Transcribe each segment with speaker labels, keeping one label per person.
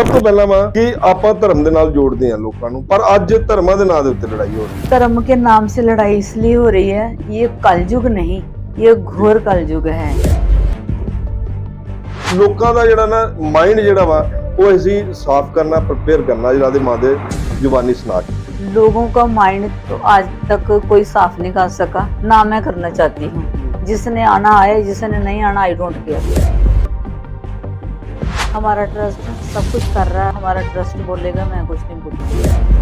Speaker 1: ਸਭ ਤੋਂ ਪਹਿਲਾਂ ਵਾ ਕਿ ਆਪਾਂ ਧਰਮ ਦੇ ਨਾਲ ਜੋੜਦੇ ਆ ਲੋਕਾਂ ਨੂੰ ਪਰ ਅੱਜ ਧਰਮਾਂ ਦੇ ਨਾਂ ਦੇ ਉੱਤੇ ਲੜਾਈ ਹੋ ਰਹੀ
Speaker 2: धर्म के नाम से लड़ाई इसलिए हो रही है ये कलयुग नहीं ये घोर कलयुग है
Speaker 1: ਹੈ ਲੋਕਾਂ ਦਾ ਜਿਹੜਾ ਨਾ ਮਾਈਂਡ ਜਿਹੜਾ ਵਾ ਉਹ ਅਸੀਂ ਸਾਫ਼ ਕਰਨਾ ਪ੍ਰਪੇਅਰ ਕਰਨਾ ਜਿਹੜਾ ਦੇ ਮਾਂ ਦੇ ਜ਼ੁਬਾਨੀ ਸੁਣਾ ਕੇ
Speaker 2: लोगों का माइंड तो आज तक कोई साफ नहीं कर सका ना मैं करना चाहती हूँ जिसने आना आए जिसने नहीं आना आई डोंट केयर हमारा ट्रस्ट सब कुछ कर रहा है हमारा ट्रस्ट बोलेगा मैं कुछ नहीं बोलूँगी।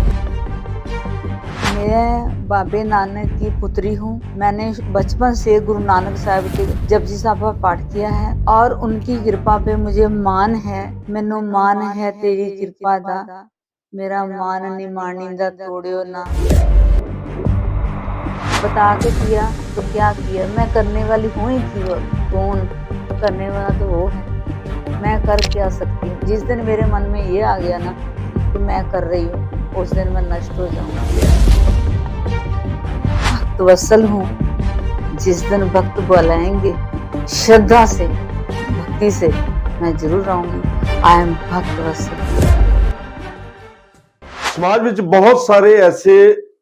Speaker 2: मैं बाबे नानक की पुत्री हूँ। मैंने बचपन से गुरु नानक साहब के जपजी साहब का पाठ किया है और उनकी कृपा पे मुझे मान है। मैनू मान है तेरी कृपा दा। मेरा मान निमानी दा तोड़ियो ना। बता के किया तो क्या किया? मैं करने वाली हूँ ही थी कौन? करने वाला तो वो है। मैं कर क्या सकती हूँ जिस दिन मेरे मन में ये आ गया ना कि मैं कर रही हूँ उस दिन मैं नष्ट हो जाऊंगी भक्त वत्सल हूँ जिस दिन भक्त बुलाएंगे श्रद्धा से भक्ति से मैं जरूर आऊंगी आई एम भक्त वत्सल
Speaker 1: ਸਮਾਜ ਵਿੱਚ ਬਹੁਤ ਸਾਰੇ ਐਸੇ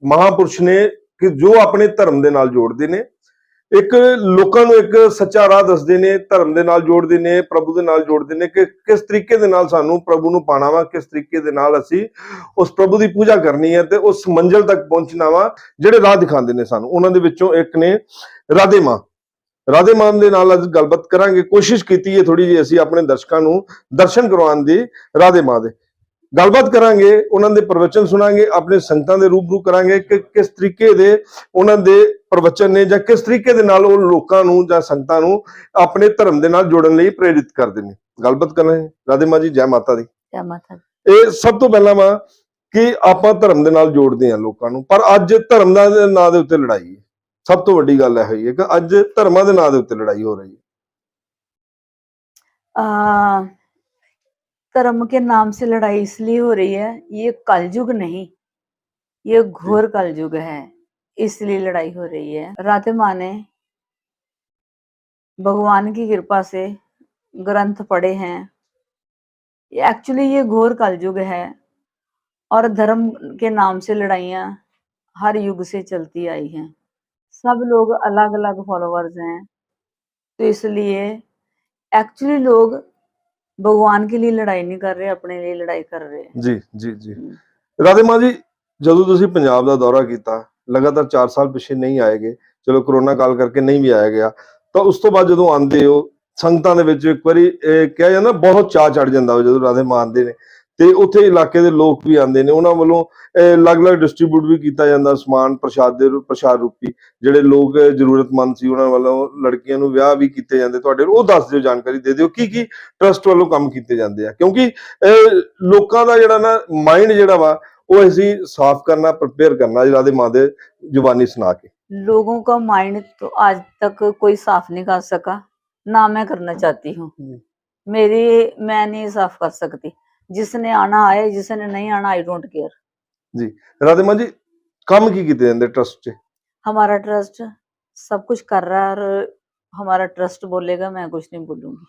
Speaker 1: ਮਹਾਪੁਰਸ਼ ਨੇ ਕਿ ਜੋ ਆਪਣੇ ਧਰਮ ਦੇ ਨਾਲ ਜੋੜਦੇ ਨੇ ਇੱਕ ਲੋਕਾਂ ਨੂੰ ਇੱਕ ਸੱਚਾ ਰਾਹ ਦੱਸਦੇ ਨੇ, ਧਰਮ ਦੇ ਨਾਲ ਜੋੜਦੇ ਨੇ, ਪ੍ਰਭੂ ਦੇ ਨਾਲ ਜੋੜਦੇ ਨੇ ਕਿ ਕਿਸ ਤਰੀਕੇ ਦੇ ਨਾਲ ਸਾਨੂੰ ਪ੍ਰਭੂ ਨੂੰ ਪਾਣਾ ਵਾ, ਕਿਸ ਤਰੀਕੇ ਦੇ ਨਾਲ ਅਸੀਂ ਉਸ ਪ੍ਰਭੂ ਦੀ ਪੂਜਾ ਕਰਨੀ ਹੈ ਤੇ ਉਸ ਮੰਜ਼ਲ ਤੱਕ ਪਹੁੰਚਣਾ ਵਾ, ਜਿਹੜੇ ਰਾਹ ਦਿਖਾਉਂਦੇ ਨੇ ਸਾਨੂੰ। ਉਹਨਾਂ ਦੇ ਵਿੱਚੋਂ ਇੱਕ ਨੇ ਰਾਧੇ ਮਾਂ। ਰਾਧੇ ਮਾਂ ਦੇ ਨਾਲ ਅੱਜ ਗੱਲਬਾਤ ਕਰਾਂਗੇ। ਕੋਸ਼ਿਸ਼ ਕੀਤੀ ਹੈ ਥੋੜੀ ਜਿਹੀ ਅਸੀਂ ਆਪਣੇ ਦਰਸ਼ਕਾਂ ਨੂੰ ਦਰਸ਼ਨ ਕਰਵਾਉਣ ਦੀ ਰਾਧੇ ਮਾਂ ਦੇ। ਗੱਲਬਾਤ ਕਰਾਂਗੇ, ਉਹਨਾਂ ਦੇ ਪ੍ਰਵਚਨ ਸੁਣਾਂਗੇ, ਆਪਣੇ ਸੰਗਤਾਂ ਦੇ ਰੂਬਰੂ ਕਰਾਂਗੇ ਕਿ ਕਿਸ ਤਰੀਕੇ ਦੇ ਉਹਨਾਂ ਦੇ ਪ੍ਰਵਚਨ ਨੇ ਜਾਂ ਕਿਸ ਤਰੀਕੇ ਦੇ ਨਾਲ ਉਹ ਲੋਕਾਂ ਨੂੰ ਜਾਂ ਸੰਗਤਾਂ ਨੂੰ ਆਪਣੇ ਧਰਮ ਦੇ ਨਾਲ ਜੋੜਨ ਲਈ ਪ੍ਰੇਰਿਤ ਕਰਦੇ ਨੇ ਗੱਲਬਾਤ ਕਰਾਂਗੇ ਰਾਧੇ ਮਾਂ ਜੀ ਜੈ ਮਾਤਾ ਦੀ
Speaker 2: क्या माता दी?
Speaker 1: ਇਹ ਸਭ ਤੋਂ ਪਹਿਲਾਂ ਵਾ ਕਿ ਆਪਾਂ ਧਰਮ ਦੇ ਨਾਲ ਜੋੜਦੇ ਆ ਲੋਕਾਂ ਨੂੰ ਪਰ ਅੱਜ ਧਰਮ ਦਾ ਦੇ ਨਾਂ ਦੇ ਉੱਤੇ ਲੜਾਈ ਹੈ ਸਭ ਤੋਂ ਵੱਡੀ ਗੱਲ ਇਹ ਹੋਈ ਹੈ ਕਿ ਅੱਜ ਧਰਮਾਂ ਦੇ ਨਾਂ ਦੇ ਉੱਤੇ ਲੜਾਈ ਹੋ ਰਹੀ ਹੈ
Speaker 2: आ, धर्म के नाम से लड़ाई इसलिए हो रही है ये कलयुग नहीं ये घोर कलयुग है इसलिए लड़ाई हो रही है राधे माँ ने भगवान की कृपा से ग्रंथ पढ़े हैं एक्चुअली ये घोर कलयुग है और धर्म के नाम से लड़ाइयाँ हर युग से चलती आई हैं सब लोग अलग अलग फॉलोअर्स हैं तो इसलिए एक्चुअली लोग भगवान के लिए लड़ाई नहीं कर रहे अपने लिए लड़ाई कर रहे हैं
Speaker 1: ਜੀ ਜੀ ਜੀ ਰਾਧੇ ਮਾਂ ਜੀ ਜਦੋਂ ਤੁਸੀਂ ਪੰਜਾਬ ਦਾ ਦੌਰਾ ਕੀਤਾ ਲਗਾਤਾਰ 4 ਸਾਲ ਪਿੱਛੇ ਨਹੀਂ ਆਏਗੇ ਚਲੋ ਕਰੋਨਾ ਕਾਲ ਕਰਕੇ ਨਹੀਂ ਵੀ ਆਇਆ ਗਿਆ। ਤਾਂ ਉਸ ਤੋਂ ਬਾਅਦ ਜਦੋਂ ਆਉਂਦੇ ਹੋ, ਸੰਗਤਾਂ ਦੇ ਵਿੱਚ ਇੱਕ ਵਾਰੀ ਕਿਹਾ ਜਾਂਦਾ ਬਹੁਤ ਚਾਹ ਚੜ ਜਾਂਦਾ ਜਦੋਂ ਰਾਧੇ ਮਾਂ ਨੇ। ਤੇ ਉੱਥੇ ਇਲਾਕੇ ਦੇ ਲੋਕ ਵੀ ਆਉਂਦੇ ਨੇ। ਉਹਨਾਂ ਵੱਲੋਂ ਅਲੱਗ-ਅਲੱਗ ਡਿਸਟ੍ਰੀਬਿਊਟ ਵੀ ਕੀਤਾ ਜਾਂਦਾ ਸਮਾਨ ਪ੍ਰਸ਼ਾਦ ਦੇ ਪ੍ਰਸ਼ਾਦ ਰੂਪੀ। ਜਿਹੜੇ ਲੋਕ ਜ਼ਰੂਰਤਮੰਦ ਸੀ, ਉਹਨਾਂ ਵੱਲੋਂ ਲੜਕੀਆਂ ਨੂੰ ਵਿਆਹ ਵੀ ਕੀਤੇ ਜਾਂਦੇ। ਤੁਹਾਡੇ ਉਹ ਦੱਸ ਦਿਓ ਜਾਣਕਾਰੀ, ਦੇ ਦਿਓ ਕੀ ਕੀ ਟਰਸਟ ਵੱਲੋਂ ਕੰਮ ਕੀਤੇ ਜਾਂਦੇ ਆ। ਕਿਉਂਕਿ, ਇਹ ਲੋਕਾਂ ਦਾ ਜਿਹੜਾ ਨਾ ਮਾਈਂਡ ਜਿਹੜਾ ਵਾ ਉਹ ਅਸੀਂ ਸਾਫ਼ ਕਰਨਾ ਪ੍ਰਪੇਅਰ ਕਰਨਾ ਜਿਹੜਾ ਦੇ ਮਾਂ ਦੇ ਜ਼ੁਬਾਨੀ ਸੁਣਾ ਕੇ
Speaker 2: लोगों का माइंड तो आज तक कोई साफ नहीं कर सका ना मैं करना चाहती हूँ
Speaker 1: हम्म।
Speaker 2: मेरी मैं नहीं साफ कर सकती जिसने आना आए जिसने नहीं आना आई डोंट केयर
Speaker 1: ਰਾਧੇ ਮਾਂ ਜੀ ਕੰਮ ਕੀ ਕੀਤੇ ਜਾਂਦੇ ਟਰਸਟ 'ਚ
Speaker 2: हमारा ट्रस्ट सब कुछ कर रहा है और हमारा ट्रस्ट बोलेगा मैं कुछ नहीं बोलूंगी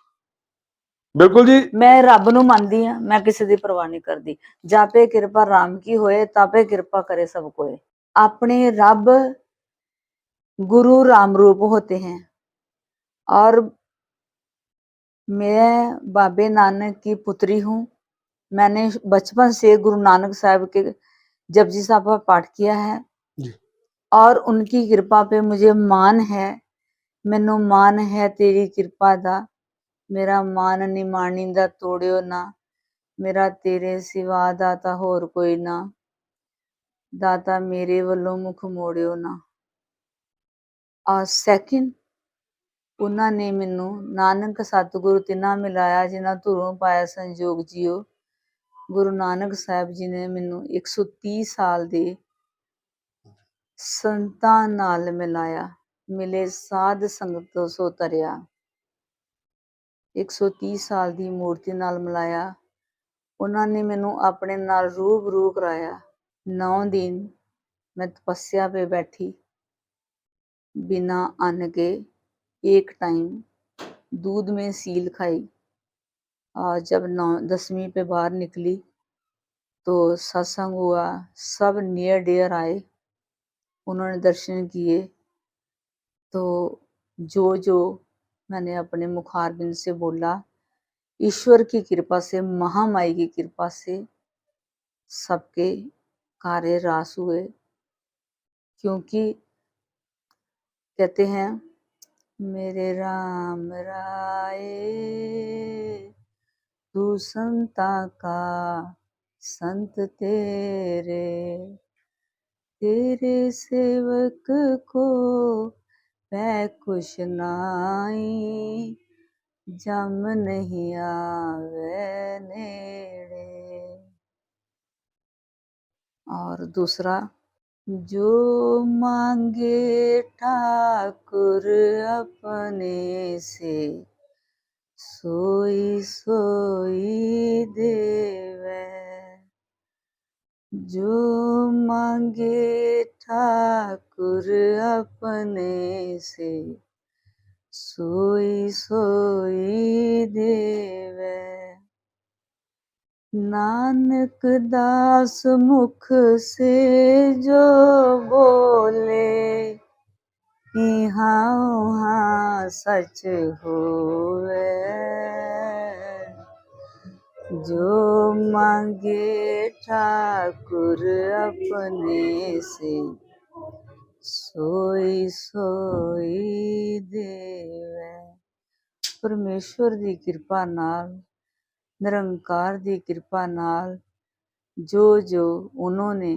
Speaker 1: ਬਿਲਕੁਲ ਜੀ
Speaker 2: ਮੈਂ ਰੱਬ ਨੂੰ ਮੰਨਦੀ ਆ ਮੈਂ ਕਿਸੇ ਦੀ ਪਰਵਾਹ ਨਹੀਂ ਕਰਦੀ ਜਾਪੇ ਕਿਰਪਾ ਰਾਮ ਕੀ ਹੋਏ ਤਾਪੇ ਕਿਰਪਾ ਕਰੇ ਸਭ ਕੋਏ ਆਪਣੇ ਰੱਬ गुरु राम रूप होते हैं और मैं बाबे नानक की पुत्री हूँ मैंने बचपन से गुरु नानक साहब के जपजी साहब का पाठ किया है
Speaker 1: जी।
Speaker 2: और उनकी कृपा पे मुझे मान है मैनू मान है तेरी कृपा दा ਮੇਰਾ ਮਾਨ ਨਿਮਾਣੀ ਦਾ ਤੋੜਿਓ ਨਾ। ਮੇਰਾ ਤੇਰੇ ਸਿਵਾ ਦਾਤਾ ਹੋਰ ਕੋਈ ਨਾ। ਦਾਤਾ ਮੇਰੇ ਵੱਲੋਂ ਮੁਖ ਮੋੜਿਓ ਨਾ। ਆ ਸੈਕਿੰਡ ਉਹਨਾਂ ਨੇ ਮੈਨੂੰ ਨਾਨਕ ਸਤਿਗੁਰੂ ਤਿਨਾ ਮਿਲਾਇਆ, ਜਿਨ੍ਹਾਂ ਧੁਰੋਂ ਪਾਇਆ ਸੰਜੋਗ ਜੀਓ। ਗੁਰੂ ਨਾਨਕ ਸਾਹਿਬ ਜੀ ਨੇ ਮੈਨੂੰ 130 ਸਾਲ ਦੇ ਸੰਤਾਂ ਨਾਲ ਮਿਲਾਇਆ। ਮਿਲੇ ਸਾਧ ਸੰਗਤ ਤੋਂ ਸੋ ਤਰਿਆ। 130 ਸਾਲ ਦੀ ਮੂਰਤੀ ਨਾਲ ਮਿਲਾਇਆ ਉਹਨਾਂ ਨੇ ਮੈਨੂੰ ਆਪਣੇ ਨਾਲ ਰੂਬਰੂ ਕਰਾਇਆ 9 ਦਿਨ मैं तपस्या पे बैठी बिना अन्न के एक टाइम दूध में सील खाई और जब नौ दसवीं पे बाहर निकली तो सत्संग हुआ सब नियर डियर आए उन्होंने दर्शन किए तो जो जो मैंने अपने मुखारबिंद से बोला, ईश्वर की कृपा से, महामाई की कृपा से सबके कार्य रास हुए। क्योंकि कहते हैं, मेरे राम राय तू संता का संत तेरे तेरे सेवक को पै कुछ नाई जम नहीं आवे नेड़े और दूसरा जो मांगे ठाकुर अपने से सोई सोई देवे जो मांगे ठाकुर अपने से सोई सोई देवे नानक दास मुख से जो बोले यहाँ वहाँ सच होवे जो मांगे ठाकुर अपने से सोई सोई ਦੇਵੈ ਪਰਮੇਸ਼ਵਰ ਦੀ ਕਿਰਪਾ ਨਾਲ ਨਿਰੰਕਾਰ ਦੀ ਕਿਰਪਾ ਨਾਲ जो जो उन्होंने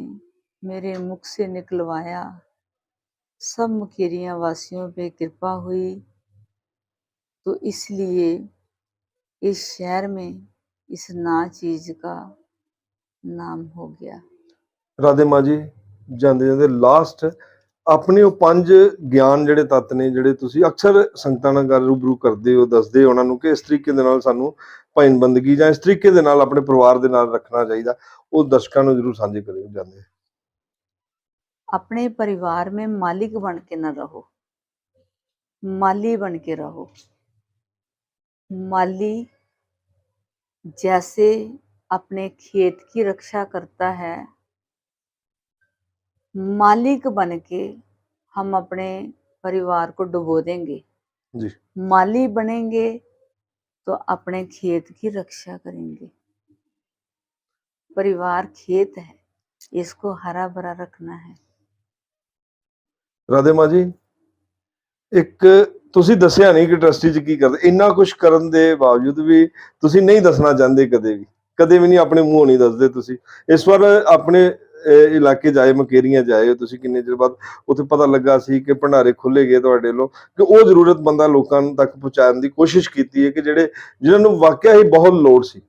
Speaker 2: मेरे मुख से निकलवाया सब मुखेरिया वासियों पे कृपा हुई तो इसलिए इस शहर में इस ना चीज का नाम हो गया
Speaker 1: ਰਾਧੇ ਮਾਂ ਜੀ ਜਾਂਦੇ ਜਾਂਦੇ ਲਾਸਟ ਆਪਣੇ ਉਹ ਪੰਜ ਗਿਆਨ ਜਿਹੜੇ ਤੱਤ ਨੇ ਜਿਹੜੇ ਤੁਸੀਂ ਅਕਸਰ ਸੰਗਤਾਂ ਨਾਲ ਗੱਲ ਰੂਬਰੂ ਕਰਦੇ ਹੋ ਦੱਸਦੇ ਹੋ ਉਹਨਾਂ ਨੂੰ ਕਿ ਇਸ ਤਰੀਕੇ ਦੇ ਨਾਲ ਸਾਨੂੰ ਭਜਨ ਬੰਦਗੀ ਜਾਂ ਇਸ ਤਰੀਕੇ ਦੇ ਨਾਲ ਆਪਣੇ ਪਰਿਵਾਰ ਦੇ ਨਾਲ ਰੱਖਣਾ ਚਾਹੀਦਾ ਉਹ ਦਰਸ਼ਕਾਂ ਨੂੰ ਜਰੂਰ ਸਾਂਝੇ ਕਰਿਓ ਜਾਂਦੇ
Speaker 2: अपने परिवार में मालिक बन के न रहो माली बन के रहो माली जैसे अपने खेत की रक्षा करता है मालिक बन के हम अपने परिवार को डुबो देंगे।
Speaker 1: जी।
Speaker 2: माली बनेंगे तो अपने खेत की रक्षा करेंगे। परिवार खेत है इसको हरा भरा रखना है।
Speaker 1: राधे माँ जी एक ਤੁਸੀਂ ਦੱਸਿਆ ਨਹੀਂ ਕਿ ਟਰਸਟੀ ਚ ਕੀ ਕਰਦੇ, ਇੰਨਾ ਕੁਝ ਕਰਨ ਦੇ ਬਾਵਜੂਦ ਵੀ ਤੁਸੀਂ ਨਹੀਂ ਦੱਸਣਾ ਚਾਹੁੰਦੇ ਕਦੇ ਵੀ ਕਦੇ ਵੀ ਨਹੀਂ ਆਪਣੇ ਮੂੰਹੋਂ ਨਹੀਂ ਦੱਸਦੇ ਤੁਸੀਂ। ਇਸ ਵਾਰ ਆਪਣੇ ਇਲਾਕੇ ਜਾਏ, ਮਕੇਰੀਆਂ ਜਾਏ, ਤੁਸੀਂ ਕਿੰਨੇ ਚਿਰ ਬਾਅਦ ਉੱਥੇ ਪਤਾ ਲੱਗਾ ਸੀ ਕਿ ਭੰਡਾਰੇ ਖੁੱਲੇ ਗਏ ਤੁਹਾਡੇ ਲੋ ਕਿ ਉਹ ਜ਼ਰੂਰਤ ਬੰਦਾ ਲੋਕਾਂ ਤੱਕ ਪਹੁੰਚਾਉਣ ਦੀ ਕੋਸ਼ਿਸ਼ ਕੀਤੀ ਹੈ ਕਿ ਜਿਹੜੇ, ਜਿਨ੍ਹਾਂ ਨੂੰ ਵਾਕਿਆ ਹੀ ਬਹੁਤ ਲੋੜ ਸੀ।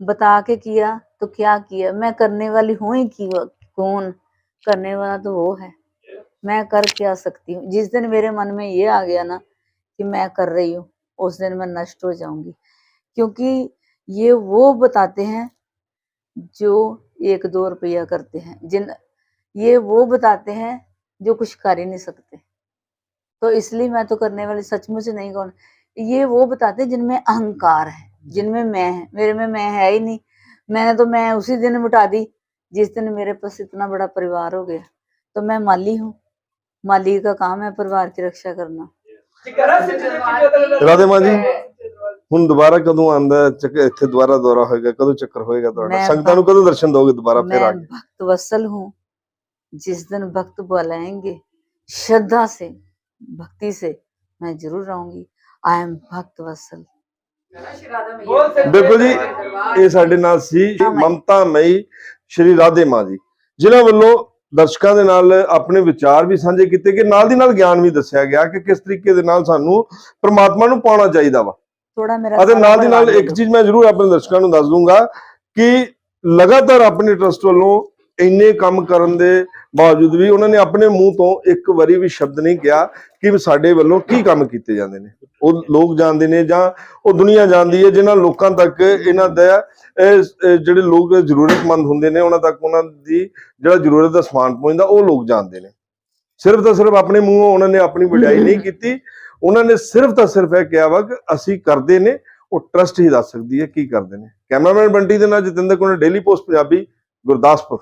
Speaker 2: ਬਤਾ ਕੇ ਕੀਆ ਤੋ ਕਿਆ ਕੀ ਮੈਂ ਕਰਨੇ ਵਾਲੀ ਹੂੰ ਕੀ ਕੌਣ? ਕਰਨੇ ਵਾਲਾ ਤਾਂ ਉਹ ਹੈ। मैं कर क्या सकती हूँ। जिस दिन मेरे मन में ये आ गया ना कि मैं कर रही हूँ, उस दिन मैं नष्ट हो जाऊँगी। क्योंकि ये वो बताते हैं जो एक दो रुपया करते हैं। जिन, ये वो बताते हैं जो कुछ कर ही नहीं सकते। तो इसलिए मैं तो करने वाली सचमुच नहीं कौन। ये वो बताते हैं जिनमें अहंकार है, जिनमें मैं है। मेरे में मैं है ही नहीं। मैंने तो मैं उसी दिन मिटा दी, जिस दिन मेरे पास इतना बड़ा परिवार हो गया। तो मैं माली हूँ। माली का काम है परिवार की रक्षा करना
Speaker 1: ਰਾਧੇ ਮਾਂ ਜੀ ਹੁਣ ਦੁਬਾਰਾ ਕਦੋਂ ਆਂਦਾ ਇੱਥੇ ਦੁਬਾਰਾ ਦੌਰਾ ਹੋਏਗਾ ਕਦੋਂ ਚੱਕਰ ਹੋਏਗਾ ਤੁਹਾਡਾ
Speaker 2: ਮੈਂ
Speaker 1: ਸੰਗਤਾਂ ਨੂੰ ਕਦੋਂ ਦਰਸ਼ਨ ਦੋਗੇ ਦੁਬਾਰਾ ਫਿਰ ਆ
Speaker 2: मैं
Speaker 1: ਕੇ
Speaker 2: भक्त वत्सल हूँ जिस दिन भक्त बुलाएंगे श्रद्धा से भक्ति से मैं जरूर रहूंगी आई एम भक्त वत्सल
Speaker 1: ਦੇਖੋ ਜੀ ਇਹ ਸਾਡੇ ਨਾਲ ਸੀ
Speaker 2: ਹਾਂ ਮਾਈ।
Speaker 1: ਮਮਤਾ ਮਈ ਸ਼੍ਰੀ ਰਾਧੇ ਮਾਂ ਜੀ ਜਿਨ੍ਹਾਂ ਵੱਲੋਂ ਦਰਸ਼ਕਾਂ ਦੇ ਨਾਲ ਆਪਣੇ ਵਿਚਾਰ ਵੀ ਸਾਂਝੇ ਕੀਤੇ ਕਿ ਨਾਲ ਦੀ ਨਾਲ ਗਿਆਨ ਵੀ ਦੱਸਿਆ ਗਿਆ ਕਿ ਕਿਸ ਤਰੀਕੇ ਦੇ ਨਾਲ ਸਾਨੂੰ ਪਰਮਾਤਮਾ ਨੂੰ ਪਾਉਣਾ ਚਾਹੀਦਾ ਵਾ।
Speaker 2: ਥੋੜਾ ਮੇਰਾ
Speaker 1: ਅਤੇ ਨਾਲ ਦੀ ਨਾਲ ਇੱਕ ਚੀਜ਼ ਮੈਂ ਜ਼ਰੂਰ ਆਪਣੇ ਦਰਸ਼ਕਾਂ ਨੂੰ ਦੱਸ ਦੂੰਗਾ ਕਿ ਲਗਾਤਾਰ ਆਪਣੇ ਟਰਸਟ ਵੱਲੋਂ ਇੰਨੇ ਕੰਮ ਕਰਨ ਦੇ ਬਾਵਜੂਦ ਵੀ ਉਹਨਾਂ ਨੇ ਆਪਣੇ ਮੂੰਹ ਤੋਂ ਇੱਕ ਵਾਰੀ ਵੀ ਸ਼ਬਦ ਨਹੀਂ ਕਿਹਾ ਕਿ ਸਾਡੇ ਵੱਲੋਂ ਕੀ ਕੰਮ ਕੀਤੇ ਜਾਂਦੇ ਨੇ? ਉਹ ਲੋਕ ਜਾਣਦੇ ਨੇ ਜਾਂ ਉਹ ਦੁਨੀਆ ਜਾਣਦੀ ਹੈ ਜਿਨ੍ਹਾਂ ਲੋਕਾਂ ਤੱਕ ਇਹਨਾਂ ਦਾ ਜਿਹੜੇ ਲੋਕ ਜ਼ਰੂਰਤਮੰਦ ਹੁੰਦੇ ਨੇ, ਉਹਨਾਂ ਤੱਕ ਉਹਨਾਂ ਦੀ ਜਿਹੜਾ ਜ਼ਰੂਰਤ ਦਾ ਸਮਾਨ ਪਹੁੰਚਦਾ, ਉਹ ਲੋਕ ਜਾਣਦੇ ਨੇ। ਸਿਰਫ ਤਾਂ ਸਿਰਫ ਆਪਣੇ ਮੂੰਹੋਂ ਉਹਨਾਂ ਨੇ ਆਪਣੀ ਵਡਿਆਈ ਨਹੀਂ ਕੀਤੀ, ਉਹਨਾਂ ਨੇ ਸਿਰਫ ਤਾਂ ਸਿਰਫ ਇਹ ਕਿਹਾ ਵਾ ਕਿ ਅਸੀਂ ਕਰਦੇ ਨੇ, ਉਹ ਟਰਸਟ ਹੀ ਦੱਸ ਸਕਦੀ ਹੈ ਕੀ ਕਰਦੇ ਨੇ। ਕੈਮਰਾਮੈਨ ਬੰਟੀ ਦੇ ਨਾਲ ਜਤਿੰਦਰ ਕੋਲ ਡੇਲੀ ਪੋਸਟ ਪੰਜਾਬੀ, ਗੁਰਦਾਸਪੁਰ।